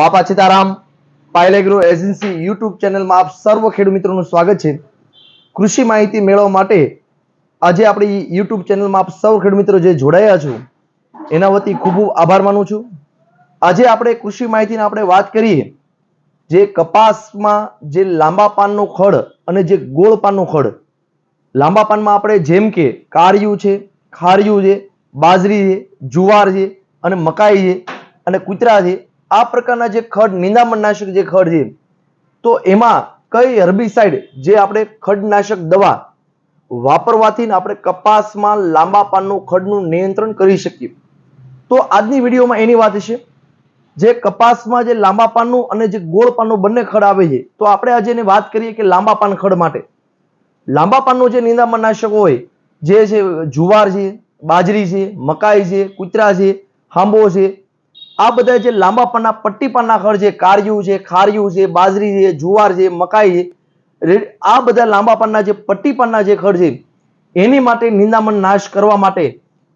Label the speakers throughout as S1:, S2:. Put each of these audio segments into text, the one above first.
S1: બાપા Sitaram, પાયલેગ્રો agency YouTube ચેનલમાં આપ સર્વ ખેડૂત મિત્રોનું સ્વાગત છે. કૃષિ માહિતી મેળવવા માટે આજે આપણી યુટ્યુબ ચેનલમાં આપ સૌ ખેડૂત મિત્રો જે જોડાયા છો, એના વતી ખૂબ આભાર માનું છું. આજે આપણે કૃષિ માહિતીની આપણે વાત કરીએ, જે કપાસમાં જે લાંબા પાનનું ખડ અને જે ગોળ પાનનું ખડ, લાંબા પાનમાં આપણે જેમ કે કાળિયું છે, ખારિયું છે, બાજરી છે, જુવાર છે અને મકાઈ છે અને કૂતરા છે આ પ્રકારના જે ખડ, નિંદામણનાશક જે ખડ છે, તો એમાં કઈ હર્બિસાઇડ જે આપણે ખડનાશક દવા વાપરવાથી આપણે કપાસમાં લાંબા પાનનું ખડનું નિયંત્રણ કરી શકીએ. તો આજની વિડીયોમાં એની વાત છે, જે કપાસમાં જે લાંબા પાનનું અને જે ગોળ પાનનું બંને ખડ આવે છે, તો આપણે આજે એની વાત કરીએ કે લાંબા પાન ખડ માટે. લાંબા પાનનું જે નિંદામણનાશક હોય, જે છે જુવાર છે, બાજરી છે, મકાઈ છે, કૂતરા છે હાંબો છે આ બધા જે લાંબા પાનના, પટ્ટી પાનના ખડ છે કાળિયું છે, ખારિયું છે, બાજરી છે, જુવાર છે, મકાઈ છે આ બધા લાંબા પાનના જે પટ્ટી પાનના જે ખડ છે, એની માટે નિંદામણ નાશ કરવા માટે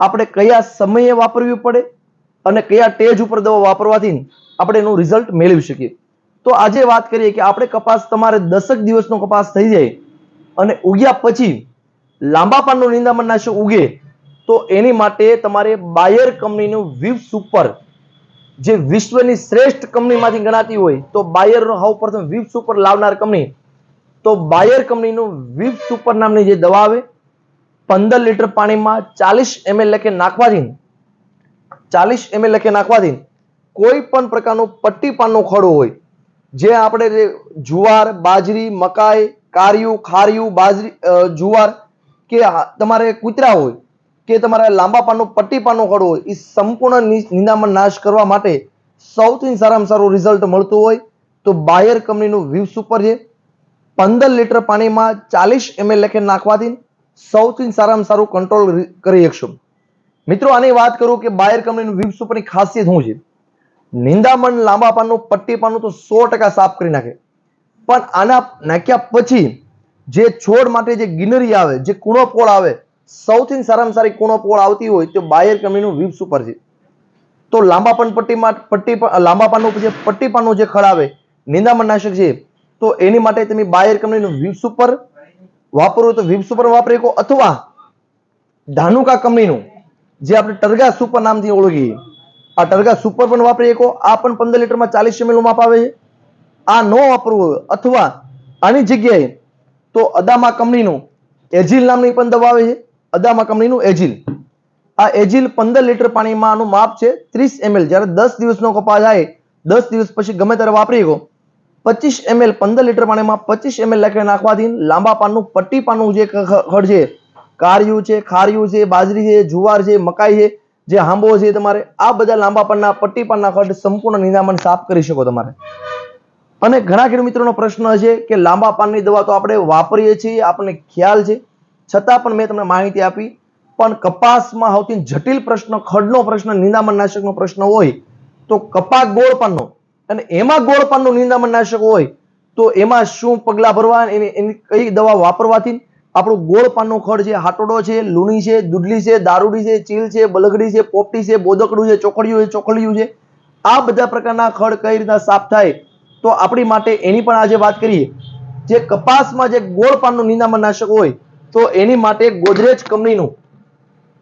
S1: આપણે કયા સમયે વાપરવી પડે અને કયા ટેજ ઉપર દવા વાપરવાથી આપણે એનું રિઝલ્ટ મેળવી શકીએ. તો આજે વાત કરીએ કે આપણે કપાસ તમારે દસક દિવસનો કપાસ થઈ જાય અને ઉગ્યા પછી લાંબા પાનનું નિંદામણ નાશક ઉગે, તો એની માટે તમારે બાયર કંપનીનું વિવ સુપર જે વિશ્વની શ્રેષ્ઠ કંપનીમાંથી ગણાતી હોય, તો બાયરનો હાવ પ્રથમ વિવ સુપર લાવનાર કંપની. તો બાયર કંપનીનું વિવ સુપર નામની જે દવા આવે, પંદર લીટર પાણીમાં ચાલીસ એમએલ લખે નાખવાથી, ચાલીસ એમએલ લખે નાખવાથી, કોઈ પણ પ્રકારનું પટ્ટી પાનનો ખડો હોય, જે આપણે જે જુવાર, બાજરી, મકાઈ, કારિયું, ખારિયું, બાજરી જુવાર કે તમારે કૂતરા હોય કે તમારે લાંબા પાનનું પટ્ટી પાનનું ખડું હોય એ સંપૂર્ણ નિંદામણ નાશ કરવા માટે સૌથી સારામાં સારું રિઝલ્ટ મળતું હોય તો બાયર કંપનીનું વ્યૂ સુપર છે. પંદર લીટર પાણીમાં ચાલીસ એમએલ લખે નાખવાથી સૌથી સારામાં સારું કંટ્રોલ કરી શકશો. મિત્રો, આની વાત કરું કે બાયર કંપનીનું વ્યૂ સુપરની ખાસિયત શું છે? નિંદામણ લાંબા પાનનું પટ્ટી પાનનું તો સો ટકા સાફ કરી નાખે. પણ આના નાખ્યા પછી જે છોડ માટે જે ગિનરી આવે, જે કુણોપોળ આવે સૌથી સારામાં સારી કુણો પોળ આવતી હોય તો બાયર કંપનીનું વિવ સુપર છે. તો લાંબા પાન પટ્ટીમાં પટ્ટી લાંબા પાનનું જે પટ્ટી પાનનું જે ખળ આવે નિંદામણ નાશક છે, તો એની માટે તમે બાયર કંપનીનું વિવ સુપર વાપરો તો વિવ સુપર વાપરી શકો અથવા ધાનુકા કંપનીનું જે આપણે ટરગા સુપર નામથી ઓળખીએ, આ ટરગા સુપર પણ વાપરી શકો, આ પણ પંદર લીટરમાં ચાલીસ એમએલ માપ આવે છે. આ ન વાપરવું હોય અથવા આની જગ્યાએ તો અદામા કંપનીનું એજિલ નામની પણ દવા આવે છે. અદામા કંપનીનું એજિલ. આ એજિલ પંદર લીટર પાણીમાં આનું માપ છે ત્રીસ એમએલ. જ્યારે દસ દિવસનો કપા જાય દસ દિવસ પછી ગમે ત્યારે વાપરી ગયો પચીસ એમએલ પંદર લીટર પાણીમાં પચીસ એમએલ લખી નાખવાથી લાંબા પાનનું, પટ્ટી પાનનું જે ખડ છે કાળિયું છે, ખારિયું છે, બાજરી છે, જુવાર છે, મકાઈ છે, જે હાંબો છે તમારે આ બધા લાંબા પાનના, પટ્ટી પાનના ખડ સંપૂર્ણ નિંદામણ સાફ કરી શકો તમારે. અને ઘણા ખેડૂત મિત્રોનો પ્રશ્ન છે કે લાંબા પાનની દવા તો આપણે વાપરીએ છીએ, આપણને ખ્યાલ છે છતાં પણ મેં તમને માહિતી આપી, પણ કપાસમાં સૌથી જટિલ પ્રશ્ન, ખડનો પ્રશ્ન નિંદામણ નાશકનો પ્રશ્ન હોય, તો કપા ગોળપાનનો. અને એમાં ગોળ પાનનું નિંદામણ નાશક હોય, તો એમાં શું પગલાં ભરવા એની એની કઈ દવા વાપરવાથી? આપણું ગોળપાનનું ખડ છે, હાટોડો છે, લૂણી છે દૂધલી છે, દારૂડી છે, ચીલ છે, બલગડી છે, પોપટી છે, બોદકડું છે ચોકડિયું છે ચોકડિયું છે. આ બધા પ્રકારના ખડ કઈ રીતના સાફ થાય? તો આપણી માટે એની પણ આજે વાત કરીએ. જે કપાસમાં જે ગોળપાનનું નિંદામણ નાશક હોય તો એની માટે ગોદરેજ કંપનીનું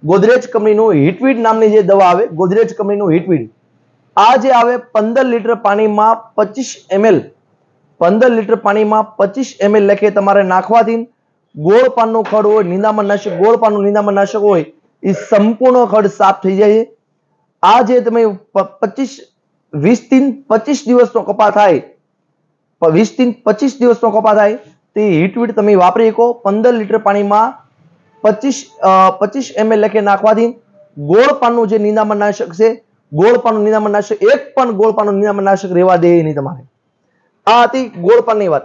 S1: ગોદરેજ કંપનીનું હિટવીડ નામની જે દવા આવે, ગોદરેજ કંપનીનું હિટવીડ આ જે આવે પંદર લીટર પાણીમાં પચીસ એમએલ, પંદર લીટર પાણીમાં પચીસ એમએલ લખે તમારે નાખવાથી ગોળ પાનનું ખડ હોય, નિંદામણ નાશક, ગોળ પાનનું નિંદામણ નાશક હોય, એ સંપૂર્ણ ખડ સાફ થઈ જાય આ જે તમે પચીસ વીસથી પચીસ દિવસનો કપા થાય વીસથી પચીસ દિવસનો કપા થાય તે હીટવીડ તમે વાપરી શકો. પંદર લીટર પાણીમાં પચીસ પચીસ એમએલ લખે નાખવાથી ગોળ પાનનું જે નિંદામણ નાશક છે, ગોળ પાનનું નિંદામણ નાશક, એક પણ ગોળ પાનનું નિંદામણ નાશક રહેવા દે નહીં તમારે. આ હતી ગોળ પાનની વાત.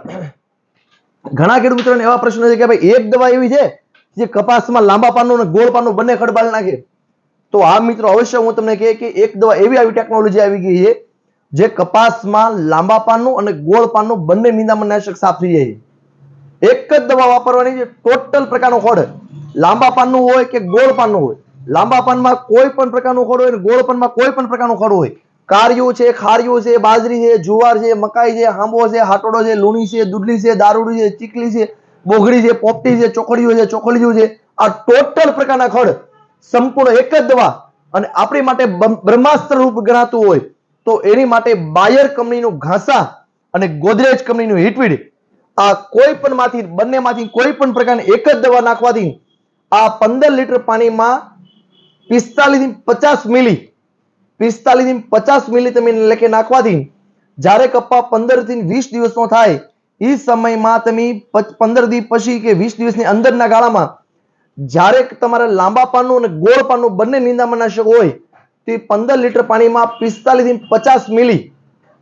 S1: ઘણા ખેડૂત મિત્રોને એવા પ્રશ્નો છે કે ભાઈ, એક દવા એવી છે જે કપાસમાં લાંબા પાનનું અને ગોળ પાનનું બંને ખડબાલ નાખે. તો આ મિત્રો, અવશ્ય હું તમને કહે કે એક દવા એવી આવી ટેકનોલોજી આવી ગઈ છે જે કપાસમાં લાંબા પાનનું અને ગોળ પાનનું બંને નિંદામણ નાશક સાફ થઈ જાય છે. એક જ દવા વાપરવાની છે, ટોટલ પ્રકારનો ખોડ. લાંબા પાનનું હોય કે ગોળ પાનનું હોય. લાંબા પાનમાં કોઈ પણ પ્રકારનું ખોડ હોય ગોળ પાનમાં કોઈ પણ પ્રકારનું ખોડ હોય. કાર્યું છે ખારિયું છે, બાજરી છે, જુવાર છે, મકાઈ છે, હાંબો છે, હાટોડો છે, લૂણી છે, દૂધલી છે, દારૂડી છે, ચીકલી છે, બોઘડી છે, પોપટી છે ચોકડીઓ છે ચોકડીઓ છે. આ ટોટલ પ્રકારના ખડ. સંપૂર્ણ એક જ દવા. અને આપણી માટે બ્રહ્માસ્ત્ર રૂપ ગણાતું હોય, તો એની માટે બાયર કંપનીનું ઘાસા અને ગોદરેજ કંપનીનું હિટવીડ આ કોઈ પણ માંથી, બંનેમાંથી કોઈ પણ પ્રકારની એક જ દવા નાખવાથી આ પંદર લીટર પાણીમાં પિસ્તાલીસ પચાસ મિલી, પિસ્તાલીસ પચાસ મિલી તમે લેખે નાખવાથી જ્યારે કપ્પા પંદરથી વીસ દિવસનો થાય, એ સમયમાં તમે પંદર દિવસ પછી કે વીસ દિવસની અંદરના ગાળામાં જ્યારે તમારે લાંબા પાનનું અને ગોળ પાનનું બંને નિંદામણનાશક હોય, તે પંદર લીટર પાણીમાં પિસ્તાલીસથી પચાસ મિલી,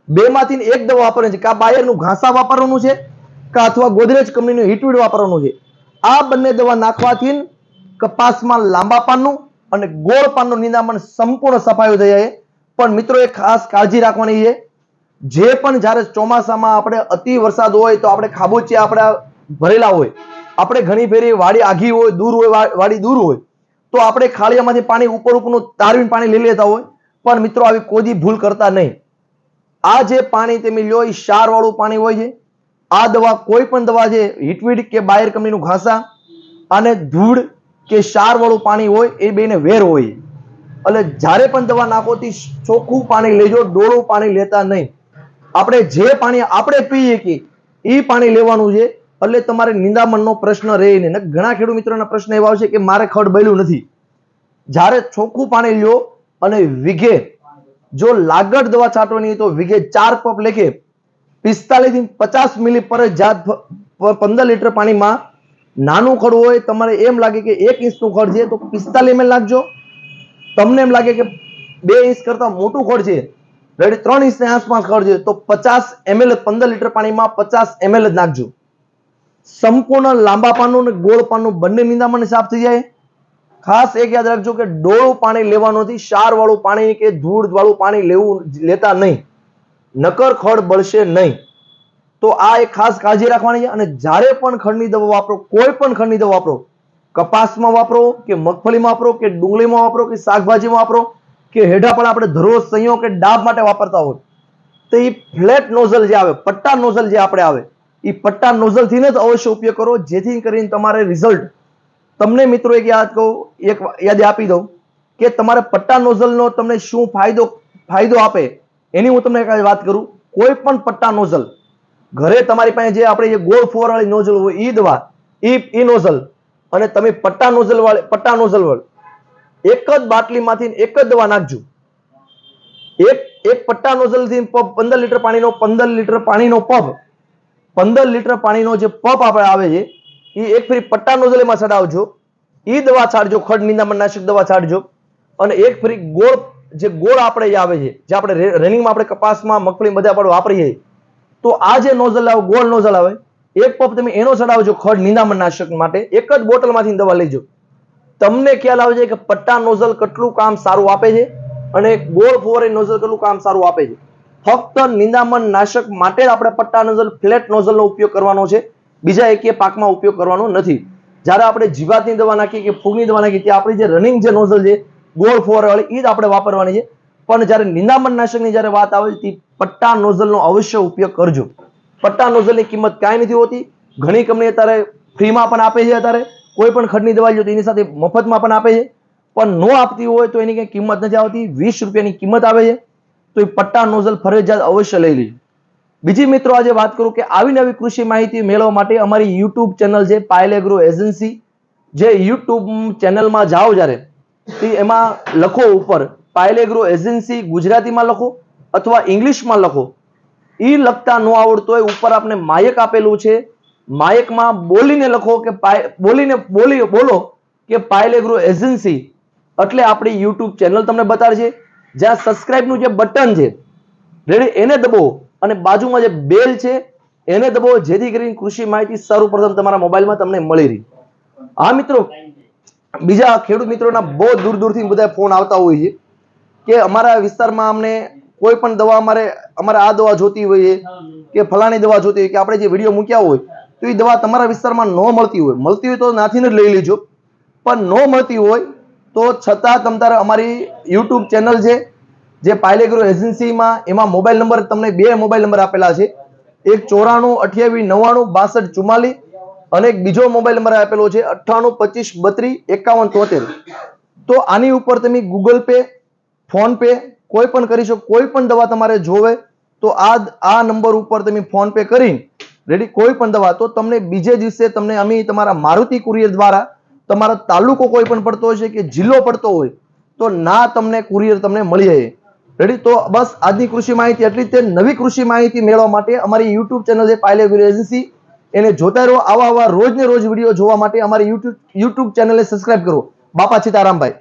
S1: બેમાંથી એક દવા વાપરવાની છે આ બાયરનું ઘાસા વાપરવાનું છે? કાં અથવા ગોદરેજ કંપનીનું હિટવીડ વાપરવાનું છે. આ બંને દવા નાખવાથી કપાસમાં લાંબા પાનનું અને ગોળ પાનનું નિંદામણ સંપૂર્ણ સફાયો થઈ જાય. પણ મિત્રો એ ખાસ કાળજી રાખવાની છે. જે પણ જ્યારે ચોમાસામાં આપણે અતિ વરસાદ હોય તો આપણે ખાબોચિયા આપણા ભરેલા હોય. આપણે ઘણી ફેરી વાડી આઘી હોય, દૂર હોય વાડી દૂર હોય, તો આપણે ખાળિયામાંથી પાણી ઉપર ઉપરનું તારવીને પાણી લઈ લેતા હોય. પણ મિત્રો, આવી કોઈ ભૂલ કરતા નહીં. આ જે પાણી તમે લ્યો એ ક્ષાર વાળું પાણી હોય છે. આ દવા કોઈ પણ દવા છે હિટવીડ કે બાયર કંપનીનું ઘાસા અને ધૂળ કે ક્ષાર વાળું પાણી હોય એ બેને વેર હોય. એટલે જ્યારે પણ દવા નાખો તે ચોખ્ખું પાણી લેજો, ડોળું પાણી લેતા નહીં. આપણે જે પાણી આપણે પીએ કે એ પાણી લેવાનું છે, એટલે તમારે નિંદામણનો પ્રશ્ન રહે નહીં. ઘણા ખેડૂત મિત્રોના પ્રશ્ન એવા આવશે કે મારે ખડ બળ્યું નથી. જ્યારે ચોખ્ખું પાણી લ્યો અને વિઘે, જો લાગડ દવા છાંટવાની હોય તો વિઘે ચાર પપ લેખે પિસ્તાલીસથી પચાસ મિલી પર જાત પંદર લીટર પાણીમાં નાનું ખડ હોય, તમારે એમ લાગે કે એક ઇંચનું ખડ છે, તો પિસ્તાલીસ ml નાખજો. તમને એમ લાગે કે બે ઇંચ કરતા મોટું ખડ છે, રેડી ત્રણ ઇંચની આસપાસ ખડ છે, તો પચાસ એમએલ પંદર લીટર પાણીમાં પચાસ એમએલ જ નાખજો. સંપૂર્ણ લાંબા પાનનું અને ગોળ પાનનું બંને નિંદામણ સાફ થઈ જાય. ખાસ એક યાદ રાખજો કે ડોળું પાણી લેવાનું નથી ક્ષાર વાળું પાણી કે ધૂળ વાળું પાણી લેવું લેતા નહીં. નકર ખડ બળશે નહીં. તો આ એક ખાસ કાળજી રાખવાની છે અને જ્યારે પણ ખડની દવા વાપરો, કોઈ પણ ખડની દવા વાપરો, કપાસમાં વાપરો કે મગફળીમાં વાપરો કે ડુંગળીમાં વાપરો કે શાકભાજીમાં વાપરો કે હેઠા પણ આપણે ધરો, સંયો કે ડાબ માટે વાપરતા હોય, તો એ ફ્લેટ નોઝલ જે આવે, પટ્ટા નોઝલ જે આપણે આવે એ પટ્ટા નોઝલથી જ અવશ્ય ઉપયોગ કરો, જેથી કરીને તમારે રિઝલ્ટ, તમને મિત્રો એક યાદ કહું, એક યાદ આપી દઉં કે તમારે પટ્ટા નોઝલનો તમને શું ફાયદો ફાયદો આપે એની હું તમને એક વાત કરું, કોઈ પણ પટ્ટા નોઝલ, ઘરે તમારી પાસે જે આપણે જે ગોળ ફોરવાળી નોઝલ હોય એ દવા એ એ નોઝલ, અને તમે પટ્ટા નોઝલ વાળી, પટ્ટા નોઝલ વાળી, એક જ બાટલીમાંથી એક જ દવા નાખજો. એક એક પટ્ટા નોઝલથી પંદર લીટર પાણીનો, પંદર લીટર પાણીનો પંપ પંદર લીટર પાણીનો જે પંપ આપણે આવે છે એ એક ફરી પટ્ટા નોઝલેમાં ચડાવજો એ દવા છાડજો ખડ નિંદામણનાશક દવા છાડજો અને એક ફરી ગોળ જે ગોળ આપણે જે આવે છે, જે આપણે રનિંગમાં આપણે કપાસમાં મગફળી બધા આપણે વાપરીએ તો આ જે નોઝલ આવે ગોળ નોઝલ આવે એક પપ તમે એનો ચડાવજો ખડ નિંદામણનાશક માટે, એક જ બોટલમાંથી દવા લેજો. તમને ખ્યાલ આવે છે કે પટ્ટા નોઝલ કેટલું કામ સારું આપે છે અને ગોળ ફોરે નોઝલ કેટલું કામ સારું આપે છે? ફક્ત નિંદામણ નાશક માટે જ આપણે પટ્ટા નોઝલ, ફ્લેટ નોઝલનો ઉપયોગ કરવાનો છે. બીજા એકે પાકમાં ઉપયોગ કરવાનો નથી. જ્યારે આપણે જીવાતની દવા નાખીએ કે ફૂગની દવા નાખીએ, ત્યાં આપણી જે રનિંગ જે નોઝલ છે ગોળ ફોર વાળી એ જ આપણે વાપરવાની છે. પણ જ્યારે નિંદામણ નાશકની જ્યારે વાત આવે તે પટ્ટા નોઝલનો અવશ્ય ઉપયોગ કરજો. પટ્ટા નોઝલની કિંમત કાંઈ નથી હોતી. ઘણી કંપની અત્યારે ફ્રીમાં પણ આપે છે અત્યારે. કોઈ પણ ખડની દવા લ્યો તો એની સાથે મફતમાં પણ આપે છે. પણ નો આપતી હોય તો એની કંઈ કિંમત નથી આવતી. વીસ રૂપિયાની કિંમત આવે છે. તો એ પટ્ટા નોઝલ ફરજિયાત અવશ્ય લઈ લેજો. બીજી મિત્રો આજે વાત કરું કે આવી નવી કૃષિ માહિતી મેળવવા માટે અમારી યુટ્યુબ ચેનલ છે, પાયલ એગ્રો એજન્સી. જે યુટ્યુબ ચેનલમાં જાઓ જ્યારે તે એમાં લખો ઉપર. પાયલેગ્રો એજન્સી ગુજરાતીમાં લખો અથવા ઇંગ્લિશમાં લખો. એ લખતા ન આવડતું હોય ઉપર આપણે માયક આપેલું છે. માયકમાં બોલીને લખો કે બોલીને, બોલી, બોલો કે પાયલેગ્રો એજન્સી. એટલે આપણી યુટ્યુબ ચેનલ તમને બતાડશે. જ્યાં સબસ્ક્રાઇબનું જે બટન છે, રેડી, એને દબો અને બાજુમાં જે બેલ છે, એને દબો જેથી કરીને કૃષિ માહિતી સર્વપ્રથમ તમારા મોબાઈલમાં તમને મળી રહી. હા મિત્રો બીજા ખેડૂત મિત્રોના બહુ દૂર દૂરથી બધા ફોન આવતા હોય છે કે અમારા વિસ્તારમાં અમને કોઈ પણ દવા અમારે અમારે આ દવા જોતી હોય કે ફલાણી દવા જોતી હોય કે આપણે જે વીડિયો મૂક્યા હોય, તો એ દવા તમારા વિસ્તારમાં ન મળતી હોય. મળતી હોય તો નાથીને જ લઈ લેજો. પણ ન મળતી હોય તો છતાં તમારે અમારી યુટ્યુબ ચેનલ છે, જે પાયલેગ્રો એજન્સીમાં એમાં મોબાઈલ નંબર તમને બે મોબાઈલ નંબર આપેલા છે. એક ચોરાણું, અઠ્યાવીસ, નવ્વાણું, બાસઠ, ચુમ્માલીસ અને એક બીજો મોબાઈલ નંબર આપેલો છે અઠ્ઠાણું, પચીસ, બત્રીસ, એકાવન, તોતેર. તો આની ઉપર તમે ગૂગલ પે ફોન પે કોઈ પણ કરી શકો, કોઈ પણ દવા તમારે જોવે, તો આ આ નંબર ઉપર તમે ફોન પે કરી રેડી કોઈ પણ દવા, તો તમને બીજે દિવસે તમને અમે તમારા મારુતિ કુરિયર દ્વારા તમારો તાલુકો કોઈ પણ પડતો હોય છે કે જિલ્લો પડતો હોય, તો ના તમને કુરિયર તમને મળી જાય રેડી તો બસ આજની કૃષિ માહિતી એટલી તે નવી કૃષિ માહિતી મેળવવા માટે અમારી યુટ્યુબ ચેનલ છે પાયલે એજન્સી એને જોતા રહો, આવા આવા રોજ ને રોજ વીડિયો જોવા માટે અમારી યુટ્યુબ યુટ્યુબ ચેનલને સબસ્ક્રાઇબ કરો. બાપા સીતારામભાઈ.